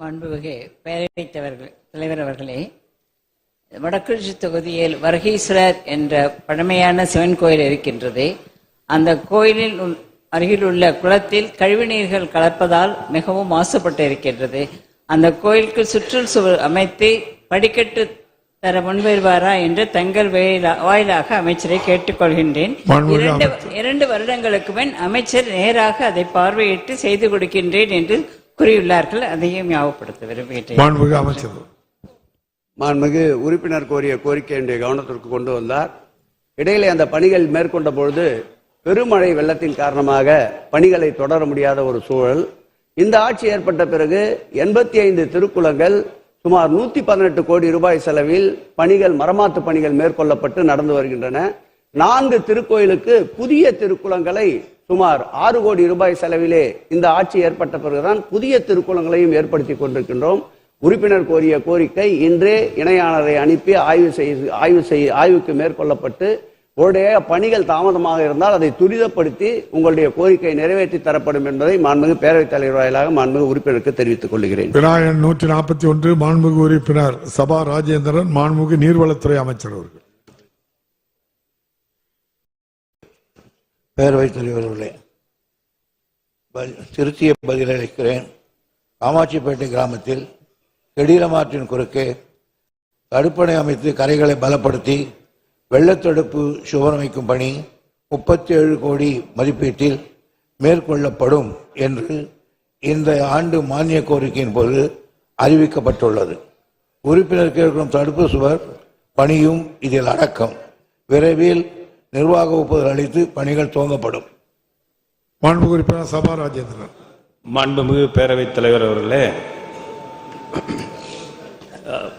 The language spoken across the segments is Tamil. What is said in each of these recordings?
மாண்புமிகு பேரவைத் தலைவர் அவர்களே வடக்குறிச்சி தொகுதியில் வருகீஸ்வரர் என்ற பழமையான சிவன் கோயில் இருக்கின்றது. அந்த கோயிலில் அருகில் உள்ள குளத்தில் கழிவுநீர்கள் கலப்பதால் மிகவும் மாசுபட்டு இருக்கின்றது அந்த கோயிலுக்கு சுற்றுல் சுவர் அமைத்து படிக்கட்டு தர முன்வருவாரா என்று தங்கள் வாயிலா- வாயிலாக அமைச்சரை கேட்டுக்கொள்கின்றேன். இரண்டு இரண்டு வருடங்களுக்கு முன் அமைச்சர் நேராக அதை பார்வையிட்டு செய்து கொடுக்கின்றேன் என்று கூறியுள்ளார்கள் அதையும் ஞாபகப்படுத்த விரும்புகின்றேன் மாண்புமிகு அமைச்சர். மாண்புமிகு உறுப்பினர் கோரிய கோரிக்கை என்னுடைய கவனத்திற்கு கொண்டு வந்தார். இடையிலே அந்த பணிகள் மேற்கொண்ட பொழுது பெருமழை வெள்ளத்தின் காரணமாக பணிகளை தொடர முடியாத ஒரு சூழல். இந்த ஆட்சி ஏற்பட்ட பிறகு எண்பத்தி ஐந்து திருக்குளங்கள் சுமார் நூத்தி பதினெட்டு கோடி ரூபாய் செலவில் பணிகள் மரமாத்து பணிகள் மேற்கொள்ளப்பட்டு நடந்து வருகின்றன. நான்கு திருக்கோயிலுக்கு புதிய திருக்குளங்களை சுமார் ஆறு கோடி ரூபாய் செலவிலே இந்த ஆட்சி ஏற்பட்ட பிறகுதான் புதிய திருக்குளங்களையும் ஏற்படுத்தி கொண்டிருக்கின்றோம். உறுப்பினர் கோரிய கோரிக்கை இன்றே இணையாளரை அனுப்பி ஆய்வு செய்து ஆய்வு செய் ஆய்வுக்கு மேற்கொள்ளப்பட்டு உங்களுடைய பணிகள் தாமதமாக இருந்தால் அதை துரிதப்படுத்தி உங்களுடைய கோரிக்கை நிறைவேற்றி தரப்படும் என்பதை மாண்புமிகு பேரவைத் தலைவர் வாயிலாக மாண்புமிகு உறுப்பினருக்கு தெரிவித்துக் கொள்கிறேன். விநாயகன் நூற்றி நாற்பத்தி ஒன்று மாண்புமிகு உறுப்பினர் சபா ராஜேந்திரன் மாண்புமிகு நீர்வளத்துறை அமைச்சர் அவர்கள். பேரவைத் தலைவர்களே திருத்திய பதிலளிக்கிறேன் காமாட்சிப்பேட்டை கிராமத்தில் கெடிலமாற்றின் குறுக்கே தடுப்பணை அமைத்து கரைகளை பலப்படுத்தி வெள்ளத்தடுப்பு சுவர் அமைக்கும் பணி முப்பத்தி ஏழு கோடி மதிப்பீட்டில் மேற்கொள்ளப்படும் என்று இந்த ஆண்டு மானிய கோரிக்கையின் போது அறிவிக்கப்பட்டுள்ளது. உறுப்பினர் கேட்கும் தடுப்பு சுவர் பணியும் இதில் அடக்கம். விரைவில் நிர்வாக ஒப்புதல் அளித்து பணிகள் துவங்கப்படும். மாண்புமிகு உறுப்பினர் சபா ராஜேந்திரன் மாண்புமிகு பேரவைத் தலைவர் அவர்களே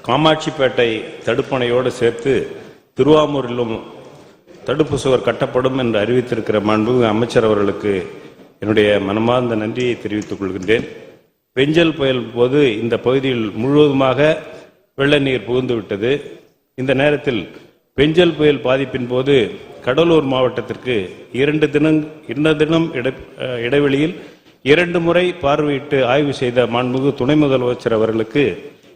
காமாட்சிப்பேட்டை தடுப்பணையோடு சேர்த்து திருவாமூரிலும் தடுப்பு சுவர் கட்டப்படும் என்று அறிவித்திருக்கிற மாண்புமிகு அமைச்சர் அவர்களுக்கு என்னுடைய மனமார்ந்த நன்றியை தெரிவித்துக் கொள்கின்றேன். பெஞ்சல் புயல் போது இந்த பகுதியில் முழுவதுமாக வெள்ள நீர் புகுந்து விட்டது இந்த நேரத்தில் பெஞ்சல் புயல் பாதிப்பின் போது கடலூர் மாவட்டத்திற்கு இரண்டு தினம் இரண்டு தினம் இடை- இடைவெளியில் இரண்டு முறை பார்வையிட்டு ஆய்வு செய்த மாண்புமிகு துணை முதலமைச்சர் அவர்களுக்கு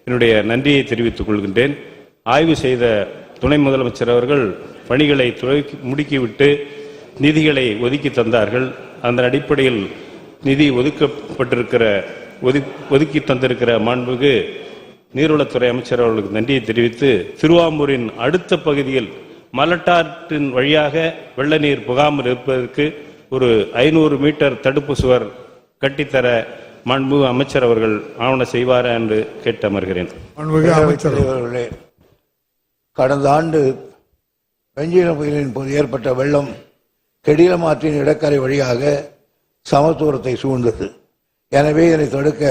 என்னுடைய நன்றியை தெரிவித்துக் கொள்கின்றேன். ஆய்வு செய்த துணை முதலமைச்சர் அவர்கள் பணிகளை முடுக்கிவிட்டு நிதிகளை ஒதுக்கி தந்தார்கள். அந்த அடிப்படையில் நிதி ஒதுக்கப்பட்டிருக்கிற ஒதுக் ஒதுக்கி தந்திருக்கிற மாண்புமிகு நீர்வளத்துறை அமைச்சர் அவர்களுக்கு நன்றியை தெரிவித்து திருவாமூரின் அடுத்த பகுதியில் மலட்டாற்றின் வழியாக வெள்ள நீர் புகாமல் இருப்பதற்கு ஒரு ஐநூறு மீட்டர் தடுப்பு சுவர் கட்டித்தர மாண்புமிகு அமைச்சர் அவர்கள் ஆவண செய்வாரா என்று கேட்டு அமர்கிறேன் தலைவர்களே கடந்த ஆண்டு வெஞ்சின புயலின் போது ஏற்பட்ட வெள்ளம் கெடிலமாற்றின் இடக்கரை வழியாக சமத்துவத்தை சூழ்ந்தது. எனவே இதனை தடுக்க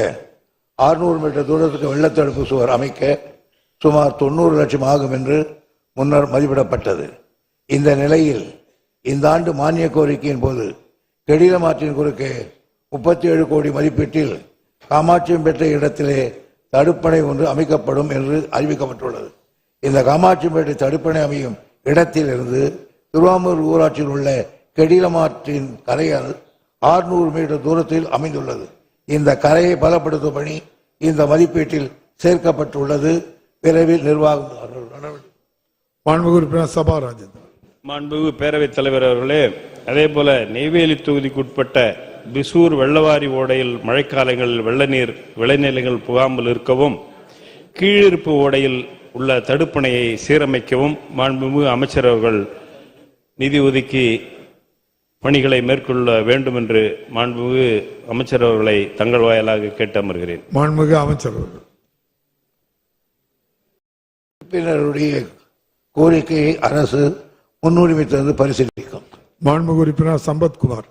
600 மீட்டர் தூரத்துக்கு வெள்ளத்தடுப்பு சுவர் அமைக்க சுமார் தொண்ணூறு லட்சம் ஆகும் என்று முன்னர் மதிப்பிடப்பட்டது. இந்த நிலையில் இந்த ஆண்டு மானிய கோரிக்கையின் போது கெடிலமாற்றின் குறுக்கே முப்பத்தி ஏழு கோடி மதிப்பீட்டில் காமாட்சியம்பேட்டை இடத்திலே தடுப்பணை ஒன்று அமைக்கப்படும் என்று அறிவிக்கப்பட்டுள்ளது. இந்த காமாட்சிப்பேட்டை தடுப்பணை அமையும் இடத்திலிருந்து திருவாமூர் ஊராட்சியில் உள்ள கெடிலமாற்றின் கரையால் 600 மீட்டர் தூரத்தில் அமைந்துள்ளது. இந்த கரையை பலப்படுத்தும் பணி இந்த மதிப்பீட்டில் சேர்க்கப்பட்டுள்ளது. விரைவில் நிர்வாகம் நடவடிக்கை மாண்புமிகு உறுப்பினர் சபா ராஜேந்திரன் மாண்புமிகு பேரவைத் தலைவர் அவர்களே அதே போல நெய்வேலி தொகுதிக்குட்பட்ட பிசூர் வெள்ளவாரி ஓடையில் மழைக்காலங்களில் வெள்ள நீர் விளைநிலங்கள் புகாமல் இருக்கவும் கீழிருப்பு ஓடையில் உள்ள தடுப்பணையை சீரமைக்கவும் மாண்புமிகு அமைச்சர் அவர்கள் நிதி ஒதுக்கி பணிகளை மேற்கொள்ள வேண்டும் என்று மாண்புமிகு அமைச்சர் அவர்களை தங்கள் வாயிலாக கேட்டு அமர்கிறேன் மாண்புமிகு அமைச்சர் அவர்கள். உறுப்பினருடைய கோரிக்கையை அரசு முன்னுரிமை தந்து பரிசீலிக்கும். மாண்புமிகு உறுப்பினர் சம்பத்குமார்.